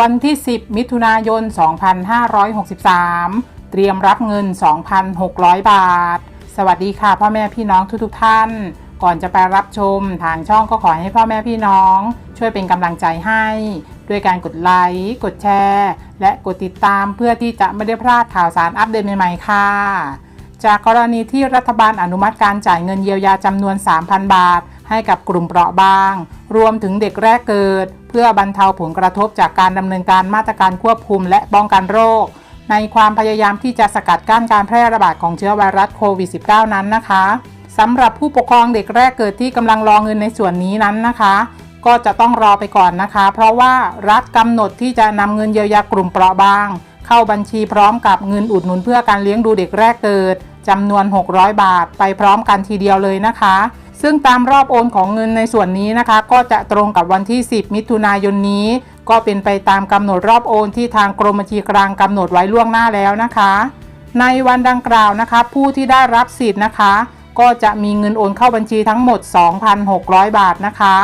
วันที่ 10 มิถุนายน 2563 เตรียมรับเงิน 2,600 บาท สวัสดีค่ะ พ่อแม่พี่น้องทุกๆท่าน ก่อนจะไปรับชมทางช่องก็ขอให้พ่อแม่พี่น้อง ช่วยเป็นกำลังใจให้ ด้วยการกดไลค์ กดแชร์ และกดติดตามเพื่อที่จะไม่ได้พลาดข่าวสารอัปเดตใหม่ๆค่ะ จากกรณีที่รัฐบาลอนุมัติการจ่ายเงินเยียวยาจำนวน 3,000 บาท ให้กับกลุ่มเปราะบาง รวมถึงเด็กแรกเกิด เพื่อบรรเทาผลกระทบจากการดำเนินการมาตรการควบคุมและป้องกันโรค ในความพยายามที่จะสกัดกั้นการแพร่ระบาดของเชื้อไวรัสโควิด -19 นั้นนะคะสำหรับผู้ปกครองเด็กแรกเกิดที่กำลังรอเงินในส่วนนี้นั้นนะคะ ก็จะต้องรอไปก่อนนะคะ เพราะว่ารัฐกำหนดที่จะนำเงินเยียวยากลุ่มเปราะบาง เข้าบัญชีพร้อมกับเงินอุดหนุนเพื่อการเลี้ยงดูเด็กแรกเกิดจำนวน 600 บาท ไปพร้อมกันทีเดียวเลยนะคะ ซึ่งตามรอบโอนของเงินในส่วนนี้นะคะ ก็จะตรงกับวันที่ 10 มิถุนายนนี้ ก็เป็นไปตามกำหนดรอบโอนที่ทางกรมบัญชีกลางกำหนดไว้ล่วงหน้าแล้วนะคะ ในวันดังกล่าวนะคะ ผู้ที่ได้รับสิทธิ์นะคะ ก็จะมีเงินโอนเข้าบัญชีทั้งหมด 2,600 บาทนะคะ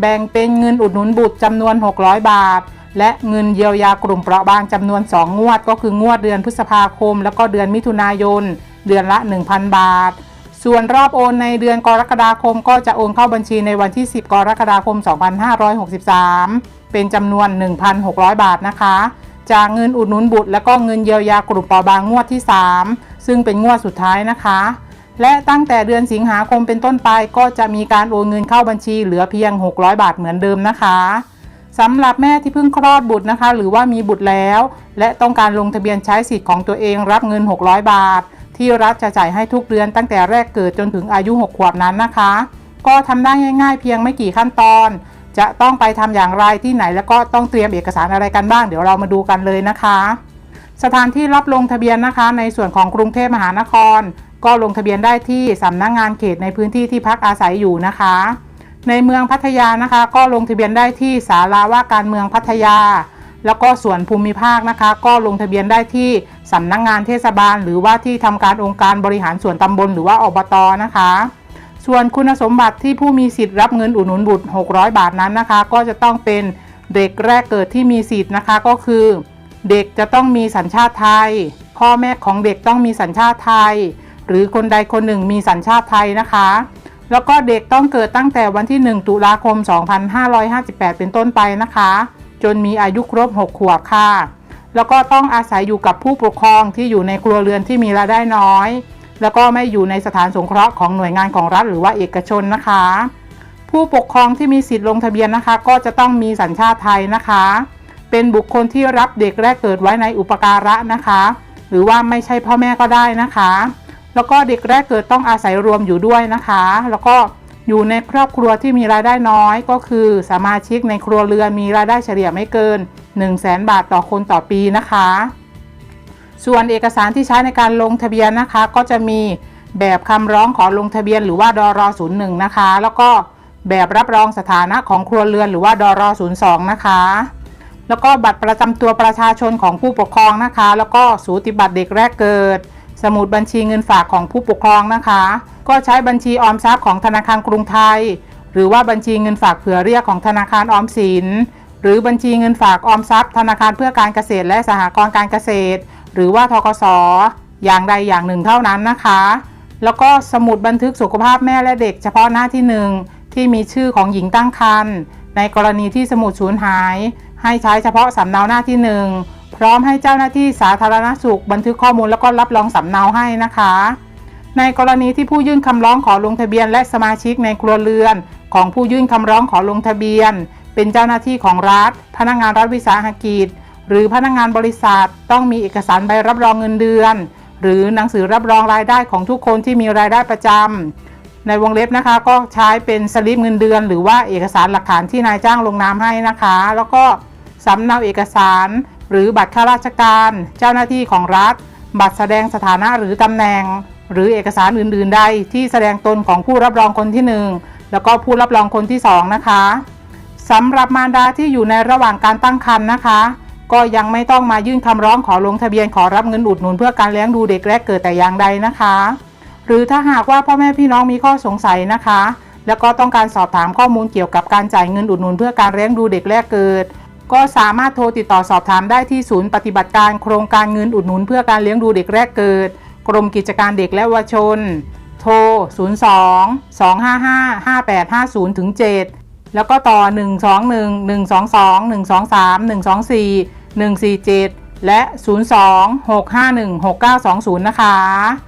แบ่งเป็นเงินอุดหนุนบุตรจำนวน 600 บาท และเงินเยียวยากลุ่มเปราะบางจำนวน 2 งวด ก็คืองวดเดือนพฤษภาคม แล้วก็เดือนมิถุนายน เดือนละ 1,000 บาท ส่วนรอบโอนในเดือนกรกฎาคมก็จะโอนเข้าบัญชีในวันที่ 10 กรกฎาคม 2563 เป็นจำนวน 1,600 บาทนะคะ จากเงินอุดหนุนบุตรและก็เงินเยียวยากลุ่มเปราะบางงวดที่ 3 ซึ่งเป็นงวดสุดท้ายนะคะ และตั้งแต่เดือนสิงหาคมเป็นต้นไปก็จะมีการโอนเงินเข้าบัญชีเหลือเพียง 600 บาทเหมือนเดิมนะคะสำหรับแม่ที่เพิ่งคลอดบุตรนะคะ หรือว่ามีบุตรแล้ว และต้องการลงทะเบียนใช้สิทธิ์ของตัวเองรับเงิน 600 บาท ที่รัฐจะจ่ายให้ทุกเดือนตั้งแต่แรกเกิดจนถึงอายุ 6 ขวบนั้นนะคะ ก็ทำได้ง่ายๆ เพียงไม่กี่ขั้นตอน จะต้องไปทำอย่างไรที่ไหนแล้วก็ต้องเตรียมเอกสารอะไรกันบ้าง เดี๋ยวเรามาดูกันเลยนะคะ สถานที่รับลงทะเบียนนะคะ ในส่วนของกรุงเทพมหานคร ก็ลงทะเบียนได้ที่สำนักงงานเขตในพื้นที่ที่พักอาศัยอยู่นะคะ ในเมืองพัทยานะคะ ก็ลงทะเบียนได้ที่ศาลาว่าการเมืองพัทยา แล้วก็ส่วนภูมิภาคนะคะ ก็ลงทะเบียนได้ที่สำนักงงานเทศบาล หรือว่าที่ทำการองค์การบริหารส่วนตำบลหรือว่าอบตนะคะ ส่วนคุณสมบัติที่ผู้มีสิทธิ์รับเงินอุดหนุนบุตร 600 บาทนั้นนะคะ ก็จะต้องเป็นเด็กแรกเกิดที่มีสิทธิ์นะคะก็คือ เด็กจะต้องมีสัญชาติไทย พ่อแม่ของเด็กต้องมีสัญชาติไทย หรือคนใดคนหนึ่งมีสัญชาติไทยนะคะแล้วก็เด็กต้องเกิดตั้งแต่วันที่ 1 ตุลาคม 2558 เป็นต้นไปนะคะ จนมีอายุครบ 6 ขวบค่ะ แล้วก็ต้องอาศัยอยู่กับผู้ปกครองที่อยู่ในครัวเรือนที่มีรายได้น้อย แล้วก็ไม่อยู่ในสถานสงเคราะห์ของหน่วยงานของรัฐหรือว่าเอกชนนะคะ ผู้ปกครองที่มีสิทธิ์ลงทะเบียนนะคะ ก็จะต้องมีสัญชาติไทยนะคะ เป็นบุคคลที่รับเด็กแรกเกิดไว้ในอุปการะนะคะ หรือว่าไม่ใช่พ่อแม่ก็ได้นะคะ แล้วก็เด็กแรกเกิดต้องอาศัยรวมอยู่ด้วยนะคะ แล้วก็ อยู่ในครอบครัวที่มีรายได้น้อยก็คือ สมาชิกในครัวเรือนมีรายได้เฉลี่ยไม่เกิน 1 0 0 0 0แบาทต่อคนต่อปีนะคะ ส่วนเอกสารที่ใช้ในการลงทะเบียนนะคะ ก็จะมีแบบคำร้องขอลงทะเบียนหรือว่าดร01นะคะ แล้วก็แบบรับรองสถานะของครัวเรือนหรือว่าดร02นะคะ แล้วก็บัตรประจำตัวประชาชนของผู้ปกครองนะคะ แล้วก็สูติบัตรเด็กแรกเกิด สมุดบัญชีเงินฝากของผู้ปกครองนะคะ ก็ใช้บัญชีออมทรัพย์ของธนาคารกรุงไทย หรือว่าบัญชีเงินฝากเผื่อเรียกของธนาคารออมสิน หรือบัญชีเงินฝากออมทรัพย์ ธนาคารเพื่อการเกษตรและสหกรณ์การเกษตร หรือว่าทกสอย่างใดอย่างหนึ่งเท่านั้นนะคะ แล้วก็สมุดบันทึกสุขภาพแม่และเด็กเฉพาะหน้าที่หนึ่งที่มีชื่อของหญิงตั้งครรภ์ในกรณีที่สมุดสูญหาย ให้ใช้เฉพาะสำเนาหน้าที่หนึ่ง พร้อมให้เจ้าหน้าที่สาธารณสุข บันทึกข้อมูลแล้วก็รับรองสำเนาให้นะคะ ในกรณีที่ผู้ยื่นคำร้องขอลงทะเบียน และสมาชิกในครัวเรือน ของผู้ยื่นคำร้องขอลงทะเบียน เป็นเจ้าหน้าที่ของรัฐ พนักงานรัฐวิสาหกิจ หรือพนักงานบริษัท ต้องมีเอกสารใบรับรองเงินเดือน หรือหนังสือรับรองรายได้ของทุกคนที่มีรายได้ประจำในวงเล็บนะคะก็ใช้เป็นสลิปเงินเดือน หรือว่าเอกสารหลักฐานที่นายจ้างลงนามให้นะคะ แล้วก็สำเนาเอกสาร หรือบัตรข้าราชการ เจ้าหน้าที่ของรัฐ บัตรแสดงสถานะหรือตำแหน่ง หรือเอกสารอื่น ๆ ใดที่แสดงตนของผู้รับรองคนที่ 1 แล้วก็ผู้รับรองคนที่ 2 นะคะสำหรับมารดาที่อยู่ในระหว่างการตั้งครรภ์นะคะ ก็ยังไม่ต้องมายื่นคำร้องขอลงทะเบียนขอรับเงินอุดหนุนเพื่อการเลี้ยงดูเด็กแรกเกิดแต่อย่างใดนะคะ หรือถ้าหากว่าพ่อแม่พี่น้องมีข้อสงสัยนะคะ แล้วก็ต้องการสอบถามข้อมูลเกี่ยวกับการจ่ายเงินอุดหนุนเพื่อการเลี้ยงดูเด็กแรกเกิด ก็สามารถโทรติดต่อสอบถามได้ที่ศูนย์ปฏิบัติการโครงการเงินอุดหนุนเพื่อการเลี้ยงดูเด็กแรกเกิด กรมกิจการเด็กและเยาวชน โทร 02 255 5850ถึง7แล้วก็ต่อ 121 122 123 124 147 และ 02 651 6920 นะคะ